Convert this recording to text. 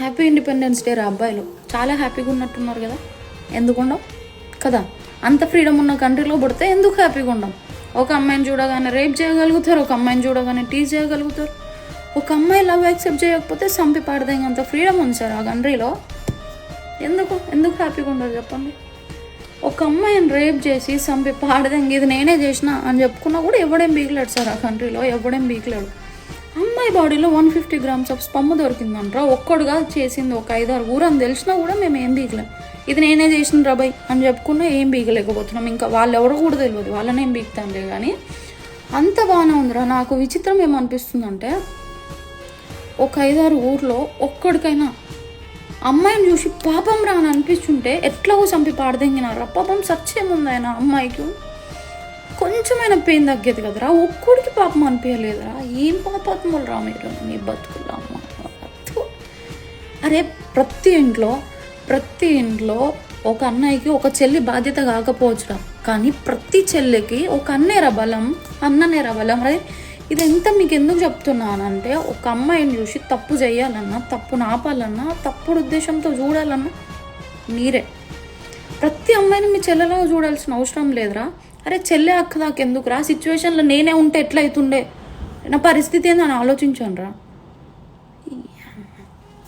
Happy independence day రా అబ్బాయిలు. చాలా హ్యాపీగా ఉన్నట్టున్నారు కదా? ఎందుకు కదా? అంత ఫ్రీడమ్ ఉన్న కంట్రీలో పుడితే ఎందుకు హ్యాపీగా ఉండం? ఒక అమ్మాయిని చూడగానే రేప్ చేయగలుగుతారు ఒక అమ్మాయిని చూడగానే టీజ్ చేయగలుగుతారు. ఒక అమ్మాయి లవ్ యాక్సెప్ట్ చేయకపోతే సంపి అంత ఫ్రీడమ్ ఉంది సార్ ఆ కంట్రీలో? ఎందుకు? ఎందుకు హ్యాపీగా ఉండదు చెప్పండి. ఒక అమ్మాయిని రేప్ చేసి సంపి పాడదంగి ఇది నేనే చేసిన అని చెప్పుకున్నా కూడా ఎవడేం బీగలేడు సార్ ఆ కంట్రీలో? ఎవడేం బీగలేడు అమ్మాయి బాడీలో one fifty grams of sperm దొరికిందంట్రా. ఒక్కడుగా చేసింది ఒక ఐదారు. ఊరని తెలిసినా కూడా మేము ఏం బీగలేం. ఇది నేనే చేసిన రాబాయ్ అని చెప్పుకున్నా ఏం బీగలేకపోతున్నాం. ఇంకా వాళ్ళు ఎవరు కూడా తెలియదు. వాళ్ళని ఏం బీగుతాంలే కానీ అంత బాగానే ఉందిరా. నాకు విచిత్రం ఏమనిపిస్తుందంటే ఒక ఐదారు ఊర్లో ఒక్కడికైనా అమ్మాయిని చూసి పాపం రా అని అనిపిస్తుంటే ఎట్లాగో చంపి పాడదెంగినారా పాపం సత్యముంది ఆయన అమ్మాయికి? కొంచెమైనా పెయిన్ తగ్గేది కదరా? ఒక్కడికి పాపం అనిపించలేదురా. ఏం పాపాత్మలు రా మీరు? నీ బతుకులు అమ్మ. అరే ప్రతి ఇంట్లో ప్రతి ఇంట్లో ఒక అన్నయ్యకి ఒక చెల్లి బాధ్యత కాకపోవచ్చురా. కానీ ప్రతి చెల్లికి ఒక అన్నేర బలం అన్ననేర బలం. అదే ఇది ఎంత మీకు ఎందుకు చెప్తున్నానంటే ఒక అమ్మాయిని చూసి తప్పు చేయాలన్నా తప్పు నాపాలన్నా తప్పుడు ఉద్దేశంతో చూడాలన్నా మీరే. ప్రతి అమ్మాయిని మీ చెల్లెలాగా చూడాల్సిన అవసరం లేదురా. అరే చెల్లె అక్క దాకా ఎందుకురా? సిచ్యువేషన్లో నేనే ఉంటే ఎట్లా అవుతుండే? నా పరిస్థితి ఏందని ఆలోచించాను రా